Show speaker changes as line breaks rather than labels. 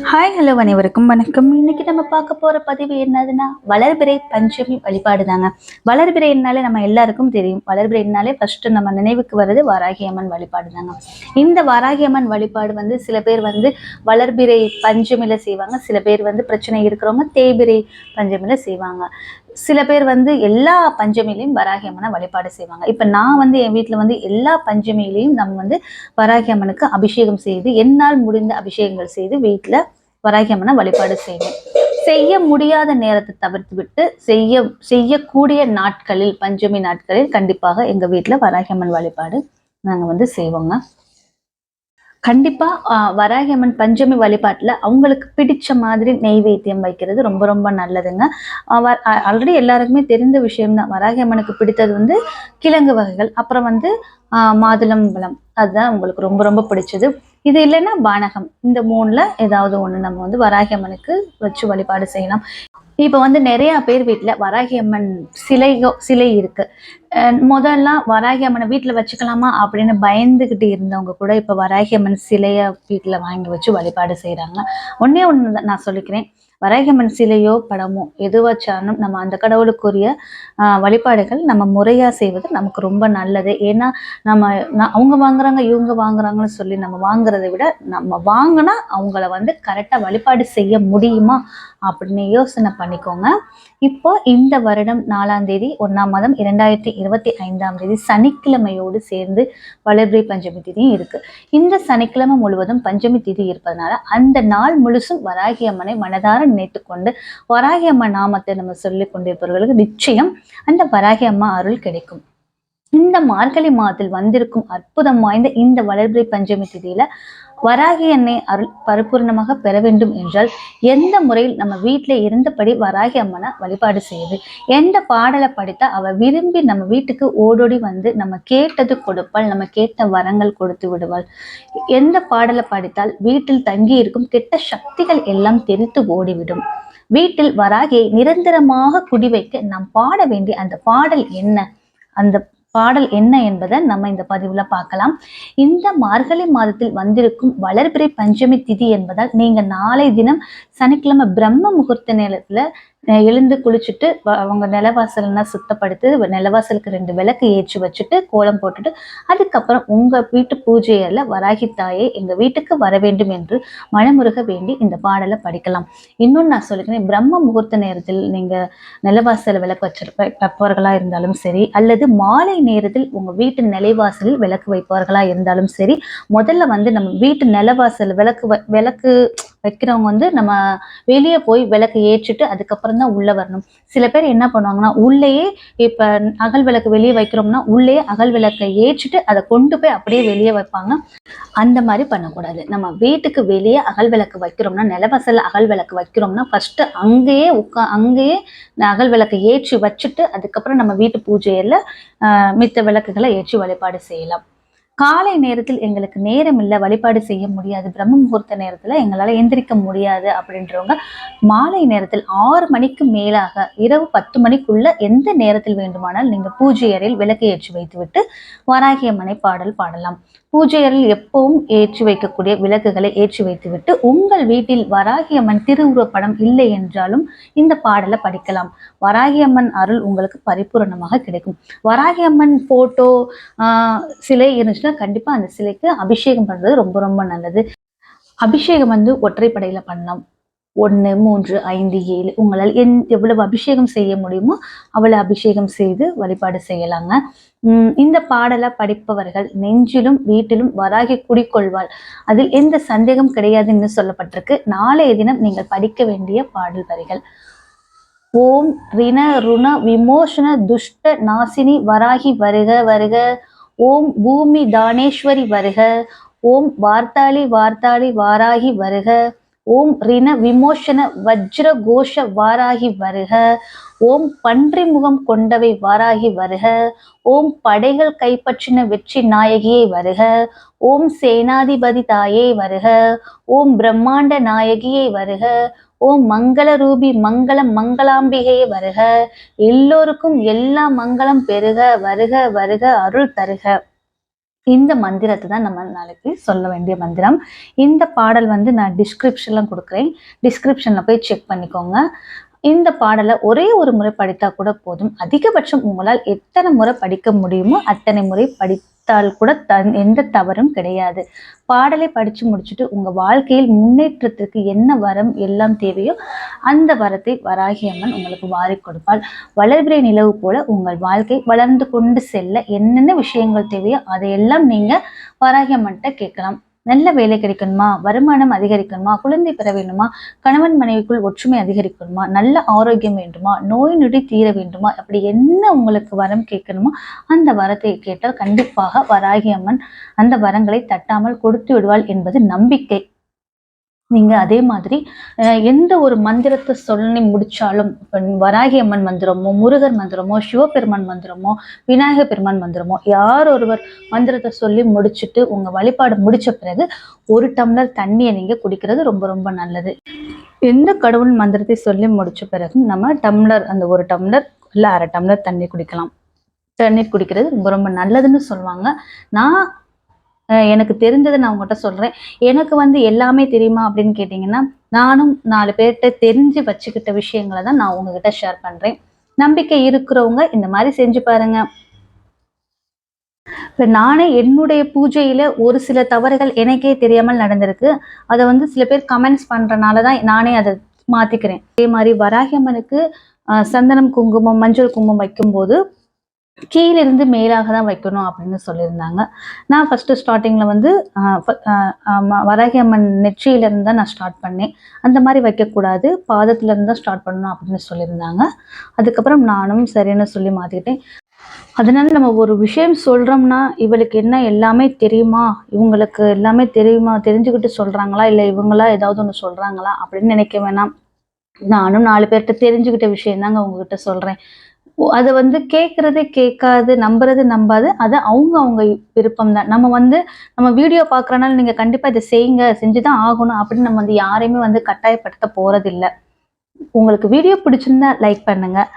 Hi hello அனைவருக்கும் வணக்கம். இன்னைக்கு நம்ம பார்க்க போற பதிவு என்னதுன்னா வளர்பிறை பஞ்சமி வழிபாடு தாங்க வளர்பிறைனாலே நம்ம எல்லாருக்கும் தெரியும். வளர்பிறைனாலே ஃபர்ஸ்ட் நம்ம நினைவுக்கு வர்றது வாராகி அம்மன் வழிபாடு தாங்க இந்த வாராகி அம்மன் வழிபாடு வந்து சில பேர் வந்து வளர்பிறை பஞ்சமில செய்வாங்க. சில பேர் வந்து பிரச்சனை இருக்கிறவங்க தேய்பிறை பஞ்சமில செய்வாங்க. சில பேர் வந்து எல்லா பஞ்சமியிலையும் வராகி அம்மனை வழிபாடு செய்வாங்க. இப்போ நான் வந்து என் வீட்டில் வந்து எல்லா பஞ்சமியிலையும் நம்ம வந்து வராகி அம்மனுக்கு அபிஷேகம் செய்து என்னால் முடிந்த அபிஷேகங்கள் செய்து வீட்டில் வராகி அம்மனை வழிபாடு செய்வேன். செய்ய முடியாத நேரத்தை தவிர்த்து விட்டு செய்ய செய்யக்கூடிய நாட்களில் பஞ்சமி நாட்களில் கண்டிப்பாக எங்கள் வீட்டில் வராகி அம்மன் வழிபாடு நாங்கள் வந்து செய்வோங்க. கண்டிப்பா வராகியம்மன் வராகி அம்மன் பஞ்சமி வழிபாட்டுல அவங்களுக்கு பிடிச்ச மாதிரி நெய்வேத்தியம் வைக்கிறது ரொம்ப ரொம்ப நல்லதுங்க. ஆல்ரெடி எல்லாருக்குமே தெரிந்த விஷயம்தான். வராகி அம்மனுக்கு பிடித்தது வந்து கிழங்கு வகைகள் அப்புறம் வந்து ஆஹ் மாதுளம்பழம் அதுதான் உங்களுக்கு ரொம்ப ரொம்ப பிடிச்சது. இது இல்லைன்னா பானகம். இந்த மூணுல ஏதாவது ஒண்ணு நம்ம வந்து வராகி அம்மனுக்கு வச்சு வழிபாடு செய்யலாம். இப்போ வந்து நிறையா பேர் வீட்டில் வராகி அம்மன் சிலையோ சிலை இருக்குது முதல்லாம் வராகி அம்மனை வீட்டில் வச்சுக்கலாமா அப்படின்னு பயந்துக்கிட்டு இருந்தவங்க கூட இப்போ வராகி அம்மன் சிலையை வீட்டில் வாங்கி வச்சு வழிபாடு செய்கிறாங்க ஒன்றே ஒன்று நான் சொல்லிக்கிறேன். வராகி அம்மன் சிலையோ படமோ எது வச்சாலும் நம்ம அந்த கடவுளுக்குரிய வழிபாடுகள் நம்ம முறையாக செய்வது நமக்கு ரொம்ப நல்லது. ஏன்னா நம்ம நான் அவங்க வாங்குறாங்க இவங்க வாங்குறாங்கன்னு சொல்லி நம்ம வாங்குறதை விட நம்ம வாங்கினா அவங்கள வந்து கரெக்டாக வழிபாடு செய்ய முடியுமா அப்படின்னு யோசனை பண்ணிக்கோங்க. இப்போ இந்த வருடம் நாலாம் தேதி ஒன்றாம் மாதம் இரண்டாயிரத்தி இருபத்தி ஐந்தாம் தேதி சனிக்கிழமையோடு சேர்ந்து வளர்பிரி பஞ்சமி திதியும் இருக்கு. இந்த சனிக்கிழமை முழுவதும் பஞ்சமி திதி இருப்பதனால அந்த நாள் முழுசும் வராகி அம்மனை மனதார நினைத்துக்கொண்டு வராகி அம்மா நாமத்தை நம்ம சொல்லிக் கொண்டிருப்பவர்களுக்கு நிச்சயம் அந்த வராகி அம்மா அருள் கிடைக்கும். இந்த மார்கழி மாதத்தில் வந்திருக்கும் அற்புதம் வாய்ந்த இந்த வளர்பிறை பஞ்சமி திதியில வராகி எண்ணெய் அருள் பரிபூர்ணமாக பெற வேண்டும் என்றால் எந்த முறையில் நம்ம வீட்டில் இருந்தபடி வராகி அம்மனை வழிபாடு செய்யுது எந்த பாடலை படித்தா அவ விரும்பி நம்ம வீட்டுக்கு ஓடோடி வந்து நம்ம கேட்டது கொடுப்பாள் நம்ம கேட்ட வரங்கள் கொடுத்து விடுவாள். எந்த பாடலை படித்தால் வீட்டில் தங்கி இருக்கும் கெட்ட சக்திகள் எல்லாம் தெரித்து ஓடிவிடும். வீட்டில் வராகியை நிரந்தரமாக குடிவைக்க நாம் பாட வேண்டிய அந்த பாடல் என்ன? அந்த பாடல் என்ன என்பதை நம்ம இந்த பதிவுல பார்க்கலாம். இந்த மார்கழி மாதத்தில் வந்திருக்கும் வளர்பிறை பஞ்சமி திதி என்பதால் நீங்க நாளை தினம் சனிக்கிழமை பிரம்ம முகூர்த்த நேரத்துல எழுந்து குளிச்சுட்டு வ- அவங்க நிலவாசல்னா சுத்தப்படுத்து நிலவாசலுக்கு ரெண்டு விளக்கு ஏற்றி வச்சுட்டு கோலம் போட்டுட்டு அதுக்கப்புறம் உங்க வீட்டு பூஜையில வராகி தாயே எங்க வீட்டுக்கு வர வேண்டும் என்று மனமுருக வேண்டி இந்த பாடலை படிக்கலாம். இன்னொன்று நான் சொல்லிக்கிறேன் பிரம்ம முகூர்த்த நேரத்தில் நீங்க நிலவாசல் விளக்கு வச்சிருப்ப வைப்பவர்களா இருந்தாலும் சரி அல்லது மாலை நேரத்தில் உங்க வீட்டு நிலைவாசலில் விளக்கு வைப்பவர்களா இருந்தாலும் சரி முதல்ல வந்து நம்ம வீட்டு நிலவாசல் விளக்கு வ- விளக்கு வைக்கிறவங்க வந்து நம்ம வெளியே போய் விளக்கு ஏற்றிட்டு அதுக்கப்புறம் தான் உள்ள வரணும். சில பேர் என்ன பண்ணுவாங்கன்னா உள்ளேயே இப்ப அகல் விளக்கு வெளியே வைக்கிறோம்னா உள்ளே அகல் விளக்கை ஏற்றிட்டு அதை கொண்டு போய் அப்படியே வெளியே வைப்பாங்க. அந்த மாதிரி பண்ணக்கூடாது. நம்ம வீட்டுக்கு வெளியே அகல் விளக்கு வைக்கிறோம்னா நிலவாசல்ல அகல் விளக்கு வைக்கிறோம்னா ஃபர்ஸ்ட் அங்கேயே உட்கா அங்கேயே அகல் விளக்கு ஏற்றி வச்சுட்டு அதுக்கப்புறம் நம்ம வீட்டு பூஜையில ஆஹ், மித்த விளக்குகளை ஏற்றி வழிபாடு செய்யலாம். காலை நேரத்தில் எங்களுக்கு நேரம் இல்லை வழிபாடு செய்ய முடியாது பிரம்ம முகூர்த்த நேரத்தில் எங்களால் எந்திரிக்க முடியாது அப்படின்றவங்க மாலை நேரத்தில் ஆறு மணிக்கு மேலாக இரவு பத்து மணிக்குள்ள எந்த நேரத்தில் வேண்டுமானால் நீங்கள் பூஜை அறையில் விளக்கு ஏற்றி வைத்துவிட்டு வராகி அம்மனை பாடல் பாடலாம். பூஜை அறையில் எப்பவும் ஏற்றி வைக்கக்கூடிய விளக்குகளை ஏற்றி வைத்துவிட்டு உங்கள் வீட்டில் வராகி அம்மன் திருவுருவப்படம் இல்லை என்றாலும் இந்த பாடலை படிக்கலாம். வராகி அம்மன் அருள் உங்களுக்கு பரிபூரணமாக கிடைக்கும். வராகி அம்மன் போட்டோ சிலை இருந்துச்சுன்னா கண்டிப்பா அந்த சிலைக்கு அபிஷேகம் பண்றது ரொம்ப ரொம்ப நல்லது. அபிஷேகம் வந்து ஒற்றைப்படையில பண்ணலாம். ஒன்று மூன்று ஐந்து ஏழு. உங்களால் எந் எவ்வளவு அபிஷேகம் செய்ய முடியுமோ அவ்வளவு அபிஷேகம் செய்து வழிபாடு செய்யலாங்க. உம் இந்த பாடலை படிப்பவர்கள் நெஞ்சிலும் வீட்டிலும் வராகி குடிக்கொள்வாள். அதில் எந்த சந்தேகம் கிடையாதுன்னு சொல்லப்பட்டிருக்கு. நாளைய தினம் நீங்கள் படிக்க வேண்டிய பாடல் வரிகள். ஓம் ரிண ருண விமோசன துஷ்ட நாசினி வராகி வருக வருக. ஓம் பூமி தானேஸ்வரி வருக ஓம் வார்த்தாளி வார்த்தாளி வாராகி வருக ஓம் ரின விமோஷன வஜ்ர கோஷ வாராகி வருக ஓம் பன்றி முகம் கொண்டவை வாராகி வருக ஓம் படைகள் கைப்பற்றின வெற்றி நாயகியை வருக ஓம் சேனாதிபதி தாயே வருக ஓம் பிரம்மாண்ட நாயகியை வருக ஓ மங்கள ரூபி மங்களம் மங்களாம்பிகையே வருக. எல்லோருக்கும் எல்லா மங்களம் பெருக வருக வருக அருள் தருக. இந்த மந்திரத்தை தான் நம்ம நாளைக்கு சொல்ல வேண்டிய மந்திரம். இந்த பாடல் வந்து நான் டிஸ்கிரிப்ஷன்ல கொடுக்குறேன். டிஸ்கிரிப்ஷன்ல போய் செக் பண்ணிக்கோங்க. இந்த பாடலை ஒரே ஒரு முறை படித்தா கூட போதும். அதிகபட்சம் உங்களால் எத்தனை முறை படிக்க முடியுமோ அத்தனை முறை படி படித்தால் கூட த எந்த தவறும் கிடையாது. பாடலை படித்து முடிச்சுட்டு உங்கள் வாழ்க்கையில் முன்னேற்றத்திற்கு என்ன வரம் எல்லாம் தேவையோ அந்த வரத்தை வராகி அம்மன் உங்களுக்கு வாரி கொடுப்பாள். வளர்பிறை நிலவு போல உங்கள் வாழ்க்கை வளர்ந்து கொண்டு செல்ல என்னென்ன விஷயங்கள் தேவையோ அதையெல்லாம் நீங்கள் வராகி அம்மன்கிட்ட கேட்கலாம். நல்ல வேலை கிடைக்கணுமா? வருமானம் அதிகரிக்கணுமா? குழந்தை பெற வேண்டுமா? கணவன் மனைவிக்குள் ஒற்றுமை அதிகரிக்கணுமா? நல்ல ஆரோக்கியம் வேண்டுமா? நோய் நொடி தீர வேண்டுமா? அப்படி என்ன உங்களுக்கு வரம் கேட்கணுமோ அந்த வரத்தை கேட்டால் கண்டிப்பாக வராகி அம்மன் அந்த வரங்களை தட்டாமல் கொடுத்து விடுவாள் என்பது நம்பிக்கை. நீங்க அதே மாதிரி எந்த ஒரு மந்திரத்தை சொல்லி முடிச்சாலும் இப்ப வராகி அம்மன் மந்திரமோ முருகர் மந்திரமோ சிவபெருமான் மந்திரமோ விநாயகர் பெருமான் மந்திரமோ யார் ஒருவர் மந்திரத்தை சொல்லி முடிச்சுட்டு உங்க வழிபாடு முடிச்ச பிறகு ஒரு டம்ளர் தண்ணியை நீங்க குடிக்கிறது ரொம்ப ரொம்ப நல்லது. எந்த கடவுள் மந்திரத்தை சொல்லி முடிச்ச பிறகு நம்ம டம்ளர் அந்த ஒரு டம்ளர் இல்லை அரை டம்ளர் தண்ணி குடிக்கலாம். தண்ணீர் குடிக்கிறது ரொம்ப ரொம்ப நல்லதுன்னு சொல்லுவாங்க. நான் எனக்கு தெரிஞ்சதை நான் உங்கள்கிட்ட சொல்றேன். எனக்கு வந்து எல்லாமே தெரியுமா அப்படின்னு கேட்டிங்கன்னா நானும் நாலு பேர்கிட்ட தெரிஞ்சு வச்சுக்கிட்ட விஷயங்களை தான் நான் உங்ககிட்ட ஷேர் பண்றேன். நம்பிக்கை இருக்கிறவங்க இந்த மாதிரி செஞ்சு பாருங்க. இப்போ நானே என்னுடைய பூஜையில ஒரு சில தவறுகள் எனக்கே தெரியாமல் நடந்திருக்கு. அதை வந்து சில பேர் கமெண்ட்ஸ் பண்ணுறனால தான் நானே அதை மாத்திக்கிறேன். அதே மாதிரி வராகியம்மனுக்கு ஆஹ், சந்தனம் குங்குமம் மஞ்சள் குங்குமம் வைக்கும்போது கீழிருந்து மேலாக தான் வைக்கணும் அப்படின்னு சொல்லியிருந்தாங்க. நான் ஃபர்ஸ்ட் ஸ்டார்டிங்ல வந்து ஆஹ், ஆஹ், வராகி அம்மன் நெற்றியில இருந்து தான் நான் ஸ்டார்ட் பண்ணேன். அந்த மாதிரி வைக்கக்கூடாது பாதத்துல இருந்து தான் ஸ்டார்ட் பண்ணணும் அப்படின்னு சொல்லியிருந்தாங்க. அதுக்கப்புறம் நானும் சரின்னு சொல்லி மாத்திக்கிட்டேன். அதனால நம்ம ஒரு விஷயம் சொல்றோம்னா இவளுக்கு என்ன எல்லாமே தெரியுமா? இவங்களுக்கு எல்லாமே தெரியுமா? தெரிஞ்சுக்கிட்டு சொல்றாங்களா? இல்லை இவங்களா ஏதாவது ஒன்று சொல்றாங்களா? அப்படின்னு நினைக்க வேணாம். நானும் நாலு பேர்கிட்ட தெரிஞ்சுக்கிட்ட விஷயம் தாங்க உங்ககிட்ட சொல்றேன். அதை வந்து கேட்குறது கேட்காது நம்புறது நம்பாது. அது அவங்க அவங்க விருப்பம் தான் நம்ம வந்து நம்ம வீடியோ பார்க்குறனால நீங்கள் கண்டிப்பாக இதை செய்யுங்க செஞ்சுதான் ஆகணும் அப்படின்னு நம்ம வந்து யாரையுமே வந்து கட்டாயப்படுத்த போகிறதில்ல உங்களுக்கு வீடியோ பிடிச்சிருந்தா லைக் பண்ணுங்கள்